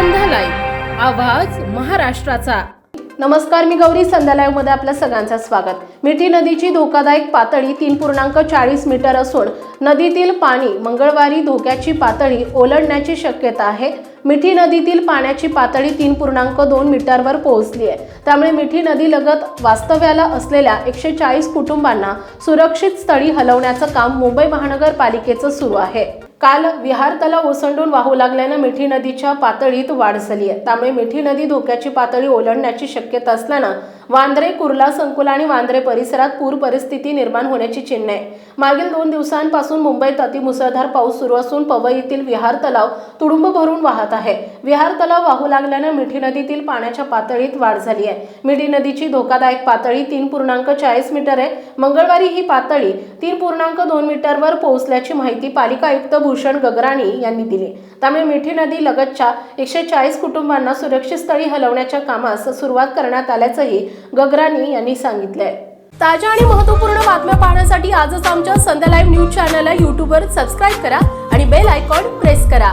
संध्या live आवाज महाराष्ट्राचा. नमस्कार मी गौरी संध्यालयमध्ये आपल्या सगळ्यांचं स्वागत. मिठी नदीची धोकादायक पातळी तीन पूर्णांक चाळीस मीटर असून नदीतील पाणी मंगळवारी धोक्याची पातळी ओलांडण्याची शक्यता आहे. मिठी नदीतील पाण्याची पातळी तीन पूर्णांक दोन मीटरवर पोहोचली आहे. त्यामुळे मिठी नदी लगत वास्तव्याला असलेल्या एकशे चाळीस कुटुंबांना सुरक्षित स्थळी हलवण्याचं काम मुंबई महानगरपालिकेचं सुरू आहे. काल विहार तलाव ओसंडून वाहू लागल्यानं मिठी नदीच्या पातळीत वाढ झाली आहे. त्यामुळे मिठी नदी धोक्याची पातळी ओलांडण्याची शक्यता असल्यानं वांद्रे कुर्ला संकुल आणि वांद्रे परिसरात पूर परिस्थिती निर्माण होण्याची चिन्ह. आहे मागील दोन दिवसांपासून मुंबईत अतिमुसळधार पाऊस सुरू असून पवईतील विहार तलाव तुडुंब भरून वाहत आहे. विहार तलाव वाहू लागल्यानं मिठी नदीतील पाण्याच्या पातळीत वाढ झाली आहे. मिठी नदीची धोकादायक पातळी तीन पूर्णांक चाळीस मीटर आहे. मंगळवारी ही पातळी तीन पूर्णांक दोन मीटरवर पोहोचल्याची माहिती पालिका आयुक्त भूषण गगराणी यांनी दिली. त्यामुळे मिठी नदी लगतच्या एकशे चाळीस कुटुंबांना सुरक्षित स्थळी हलवण्याच्या कामास सुरुवात करण्यात आल्याचंही गगरानी यांनी सांगितलंय. ताज्या आणि महत्त्वपूर्ण बातम्या पाहण्यासाठी आजच आमच्या संध्या लाईव्ह न्यूज चॅनलला यूट्यूबवर सबस्क्राईब करा आणि बेल आयकॉन प्रेस करा.